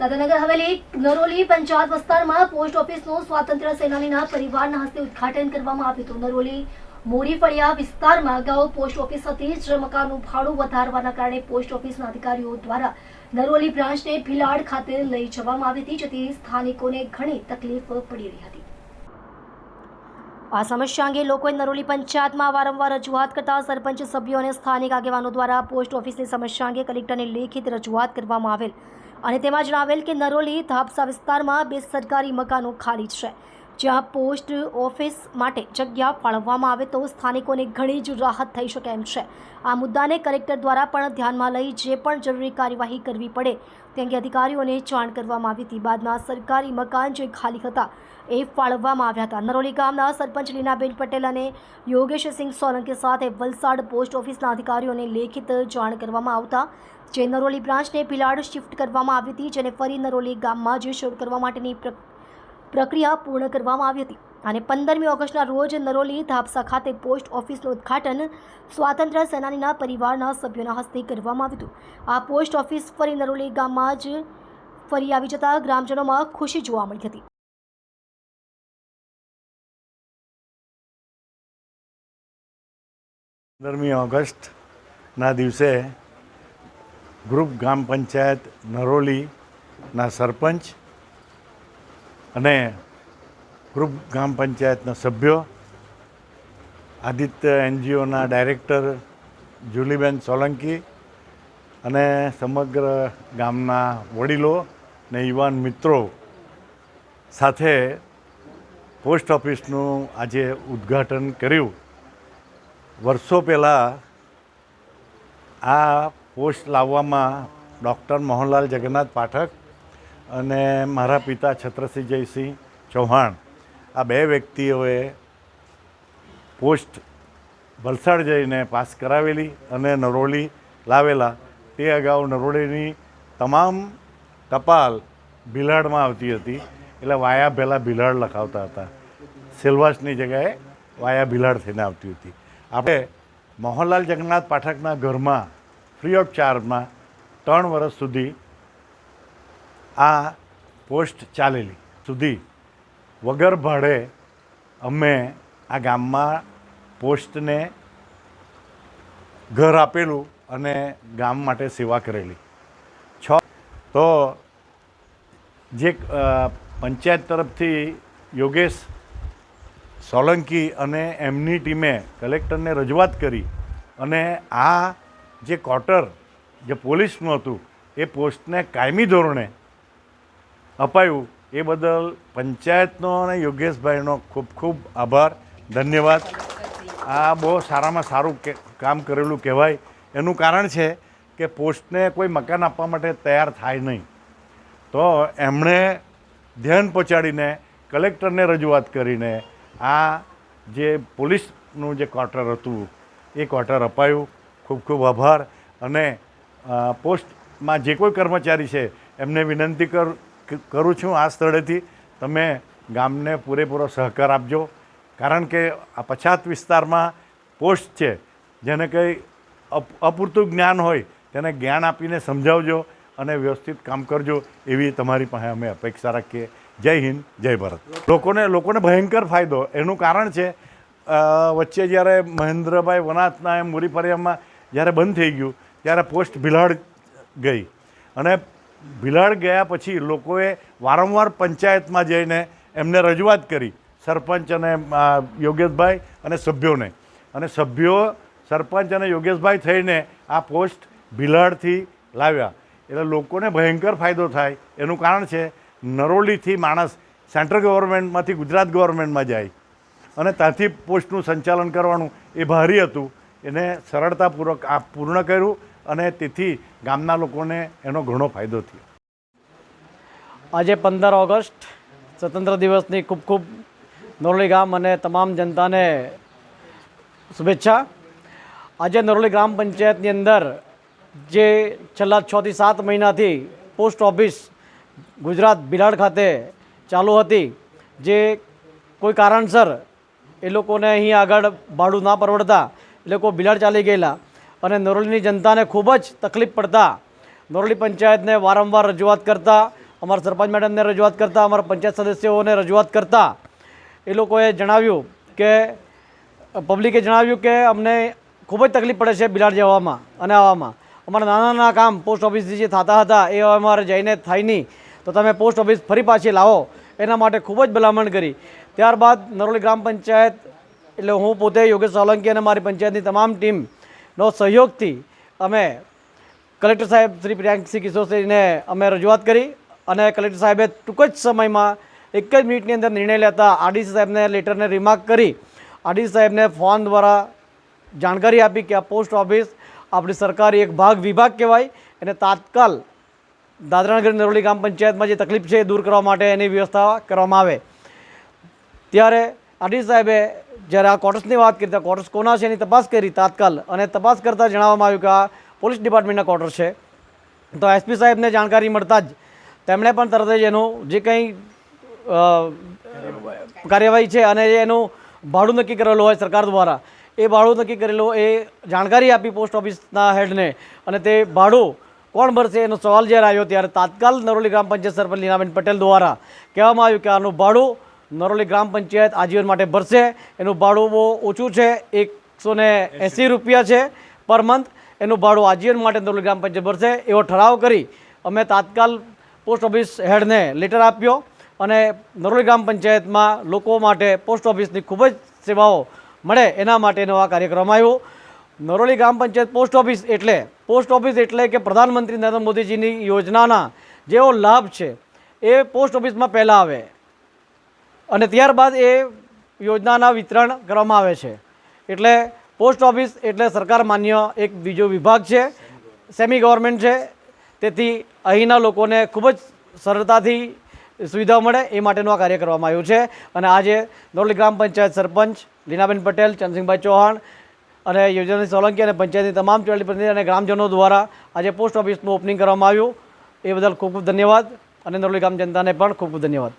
દાદાનગર હવેલી નરોલી પંચાયત વિસ્તારમાં પોસ્ટ ઓફિસનું સ્વાતંત્ર્ય સેનાનીના પરિવારના હસ્તે ઉદ્ઘાટન કરવામાં આવ્યું હતું. નરોલી મોરી ફળિયા વિસ્તારમાં અગાઉ પોસ્ટ ઓફિસ હતી. જ મકાનનું ભાડું વધારવાના કારણે પોસ્ટ ઓફિસના અધિકારીઓ દ્વારા નરોલી બ્રાન્ચને ભીલાડ ખાતે લઈ જવામાં આવી હતી, જેથી સ્થાનિકોને ઘણી તકલીફ પડી રહી હતી. આ સમસ્યા અંગે લોકોએ નરોલી પંચાયતમાં વારંવાર રજૂઆત કરતા સરપંચ, સભ્યો અને સ્થાનિક આગેવાનો દ્વારા પોસ્ટ ઓફિસની સમસ્યા અંગે કલેક્ટરને લેખિત રજૂઆત કરવામાં આવેલ. અને તેમાં જણાવેલ કે નરોલી ધાપસા વિસ્તારમાં બે સરકારી મકાનો ખાલી છે. જ્યાં પોસ્ટ ઓફિસ માટે જગ્યા ફાળવવામાં આવે તો સ્થાનિકોને ઘણી જ રાહત થઈ શકે એમ છે. આ મુદ્દાને કલેક્ટર દ્વારા પણ ધ્યાનમાં લઈ જે પણ જરૂરી કાર્યવાહી કરવી પડે તે અંગે અધિકારીઓને જાણ કરવામાં આવી હતી. બાદમાં સરકારી મકાન જે ખાલી હતા એ ફાળવવામાં આવ્યા હતા. નરોલી ગામના સરપંચ લીનાબેન પટેલ અને યોગેશસિંહ સોલંકી સાથે વલસાડ પોસ્ટ ઓફિસના અધિકારીઓને લેખિત જાણ કરવામાં આવતા જે નરોલી બ્રાન્ચને પિલાડ શિફ્ટ કરવામાં આવી હતી, જેને ફરી નરોલી ગામમાં જ શરૂ કરવા માટેની પ્રક્રિયા પૂર્ણ કરવામાં આવી હતી. અને પંદરમી ઓગસ્ટના રોજ નરોલી ધાપસા ખાતે પોસ્ટ ઓફિસનું ઉદ્ઘાટન સ્વાતંત્ર્ય સેનાનીના પરિવારના સભ્યોના હસ્તે કરવામાં આવ્યું હતું. આ પોસ્ટ ઓફિસ ફરી નરોલી ગામમાં જ ફરી આવી જતા ગ્રામજનોમાં ખુશી જોવા મળી હતી. પંદરમી ઓગસ્ટના દિવસે ગ્રુપ ગ્રામ પંચાયત નરોલીના સરપંચ અને ગ્રુપ ગ્રામ પંચાયતના સભ્યો, આદિત્ય એનજીઓના ડાયરેક્ટર જુલીબેન સોલંકી અને સમગ્ર ગામના વડીલો ને યુવાન મિત્રો સાથે પોસ્ટ ઓફિસનું આજે ઉદ્ઘાટન કર્યું. વર્ષો પહેલાં આ પોસ્ટ લાવવામાં ડૉક્ટર મોહનલાલ જગન્નાથ પાઠક અને મારા પિતા છત્રસિંહ જયસિંહ ચૌહાણ, આ બે વ્યક્તિઓએ પોસ્ટ વલસાડ જઈને પાસ કરાવેલી અને નરોલી લાવેલા. તે અગાઉ નરોલીની તમામ ટપાલ ભીલાડમાં આવતી હતી. એટલે વાયા પહેલાં ભીલાડ લખાવતા હતા. સિલવાસની જગ્યાએ વાયા ભીલાડ થઈને આવતી હતી. આપણે મોહનલાલ જગન્નાથ પાઠકના ઘરમાં ફ્રી ઓફ ચાર્જમાં ત્રણ વર્ષ સુધી આ પોસ્ટ ચાલેલી સુધી વગર ભાડે અમે આ ગામમાં પોસ્ટને ઘર આપેલું અને ગામ માટે સેવા કરેલી. છ તો જે પંચાયત તરફથી યોગેશ સોલંકી અને એમની ટીમે કલેક્ટરને રજૂઆત કરી અને આ જે ક્વાર્ટર જે પોલીસનું હતું એ પોસ્ટને કાયમી ધોરણે અપાયું. એ બદલ પંચાયતનો અને યોગેશભાઈનો ખૂબ ખૂબ આભાર. ધન્યવાદ. આ બહુ સારામાં સારું કામ કરેલું કહેવાય. એનું કારણ છે કે પોસ્ટને કોઈ મકાન આપવા માટે તૈયાર થાય નહીં. તો એમણે ધ્યાન પહોંચાડીને કલેક્ટરને રજૂઆત કરીને આ જે પોલીસનું જે ક્વાર્ટર હતું, એ ક્વાર્ટર અપાયું. ખૂબ ખૂબ આભાર. અને પોસ્ટમાં જે કોઈ કર્મચારી છે, એમને વિનંતી કર કરું છું આ સ્થળેથી. તમે ગામને પૂરેપૂરો સહકાર આપજો. કારણ કે આ પછાત વિસ્તારમાં પોસ્ટ છે, જેને કંઈ અપ- અપૂરતું જ્ઞાન હોય, તેને જ્ઞાન આપીને સમજાવજો અને વ્યવસ્થિત કામ કરજો, એવી તમારી પાસે અમે અપેક્ષા રાખીએ. જય હિન્દ, જય ભારત. લોકોને લોકોને ભયંકર ફાયદો. એનું કારણ છે વચ્ચે જ્યારે મહેન્દ્રભાઈ વનાથના એમ મુરીફરિયામાં જ્યારે બંધ થઈ ગયું, ત્યારે પોસ્ટ ભીલાડ ગઈ. અને ભીલાડ ગયા પછી લોકોએ વારંવાર પંચાયતમાં જઈને એમને રજૂઆત કરી, સરપંચ અને યોગેશભાઈ અને સભ્યોને. અને સભ્યો, સરપંચ અને યોગેશભાઈ થઈને આ પોસ્ટ ભીલાડથી લાવ્યા. એટલે લોકોને ભયંકર ફાયદો થાય. એનું કારણ છે, નરોલીથી માણસ સેન્ટ્રલ ગવર્મેન્ટમાંથી ગુજરાત ગવર્મેન્ટમાં જાય. અને ત્યાંથી પોસ્ટનું સંચાલન કરવાનું એ ભારી હતું. એને સરળતાપૂર્વક આ પૂર્ણ કર્યું. અને તેથી ગામના લોકોને એનો ઘણો ફાયદો થયો. આજે પંદર ઓગસ્ટ, સ્વતંત્ર દિવસની ખૂબ ખૂબ નરોલી ગામ અને તમામ જનતાને શુભેચ્છા. આજે નરોલી ગ્રામ પંચાયતની અંદર જે છેલ્લા છથી સાત મહિનાથી પોસ્ટ ઓફિસ ગુજરાત બિલાડ ખાતે ચાલુ હતી, જે કોઈ કારણસર એ લોકોને અહીં આગળ ભાડું ના પરવડતા, એ લોકો બિલાડ ચાલી ગયેલા. અને નરોલીની જનતાને ખૂબ જ તકલીફ પડતા નરોલી પંચાયતને વારંવાર રજૂઆત કરતા, અમારા સરપંચ મેડમને રજૂઆત કરતાં, અમારા પંચાયત સદસ્યોને રજૂઆત કરતાં, એ લોકોએ જણાવ્યું કે, પબ્લિકે જણાવ્યું કે અમને ખૂબ જ તકલીફ પડે છે બિલાડ જવામાં અને આવવામાં અમારા નાના નાના કામ પોસ્ટ ઓફિસથી જે થતા હતા એ અમારે જઈને થાય નહીં. તો તમે પોસ્ટ ઓફિસ ફરી પાછી લાવો. એના માટે ખૂબ જ ભલામણ કરી. ત્યારબાદ નરોલી ગ્રામ પંચાયત, એટલે હું પોતે યોગેશ સોલંકી અને મારી પંચાયતની તમામ ટીમનો સહયોગથી અમે કલેક્ટર સાહેબ શ્રી પ્રિયાંકસિંહ કિશોરસિંહને અમે રજૂઆત કરી અને કલેક્ટર સાહેબે ટૂંક જ સમયમાં એક જ મિનિટની અંદર નિર્ણય લેતા આરડીસી સાહેબને લેટરને રિમાર્ક કરી. આરડીસી સાહેબને ફોન દ્વારા જાણકારી આપી કે આ પોસ્ટ ઓફિસ આપણી સરકારી એક ભાગ વિભાગ કહેવાય. એને તાત્કાલ દાદરાનગર નરોલી ગ્રામ પંચાયતમાં જે તકલીફ છે એ દૂર કરવા માટે એની વ્યવસ્થા કરવામાં આવે. ત્યારે આરડી સાહેબે જ્યારે આ કોટર્સની વાત કરી, તો ક્વાર્ટર્સ કોના છે એની તપાસ કરી તાત્કાલ અને તપાસ કરતાં જણાવવામાં આવ્યું કે આ પોલીસ ડિપાર્ટમેન્ટના કોટર્સ છે. તો એસપી સાહેબને જાણકારી મળતા જ તેમણે પણ તરત જ એનું જે કંઈ કાર્યવાહી છે અને એનું ભાડું નક્કી કરેલું હોય સરકાર દ્વારા, એ ભાડું નક્કી કરેલું એ જાણકારી આપી પોસ્ટ ઓફિસના હેડને અને તે ભાડું કોણ ભરશે એનો સવાલ જ્યારે આવ્યો ત્યારે તાત્કાલ નરોલી ગ્રામ પંચાયત સરપંચ લીનાબેન પટેલ દ્વારા કહેવામાં આવ્યું કે આનું ભાડું નરોલી ગ્રામ પંચાયત આજીવન માટે ભરશે. એનું ભાડું બહુ ઓછું છે. એકસો એંસી રૂપિયા છે પર મંથ. એનું ભાડું આજીવન માટે નરોલી ગ્રામ પંચાયત ભરશે. એવો ઠરાવ કરી અમે તાત્કાલ પોસ્ટ ઓફિસ હેડને લેટર આપ્યો અને નરોલી ગ્રામ પંચાયતમાં લોકો માટે પોસ્ટ ઓફિસની ખૂબ જ સેવાઓ મળે એના માટેનો આ કાર્યક્રમ આવ્યો. નરોલી ગ્રામ પંચાયત પોસ્ટ ઓફિસ એટલે પોસ્ટ ઓફિસ એટલે કે પ્રધાનમંત્રી નરેન્દ્ર મોદીજીની યોજનાના જેવો લાભ છે એ પોસ્ટ ઓફિસમાં પહેલાં આવે. અને ત્યારબાદ એ યોજનાના વિતરણ કરવામાં આવે છે. એટલે પોસ્ટ ઓફિસ એટલે સરકાર માન્ય એક બીજો વિભાગ છે, સેમી ગવર્મેન્ટ છે. તેથી અહીંના લોકોને ખૂબ જ સરળતાથી સુવિધા મળે એ માટેનો આ કાર્ય કરવામાં આવ્યું છે. અને આજે નોરલી ગ્રામ પંચાયત સરપંચ લીનાબેન પટેલ, ચંદ્રસિંહભાઈ ચૌહાણ અને યોજનાની સોલંકી અને પંચાયતની તમામ ચૂંટણી પ્રતિનિધિ અને ગ્રામજનો દ્વારા આજે પોસ્ટ ઓફિસનું ઓપનિંગ કરવામાં આવ્યું. એ બદલ ખૂબ ખૂબ ધન્યવાદ અને નોરલી ગ્રામ જનતાને પણ ખૂબ ખૂબ ધન્યવાદ.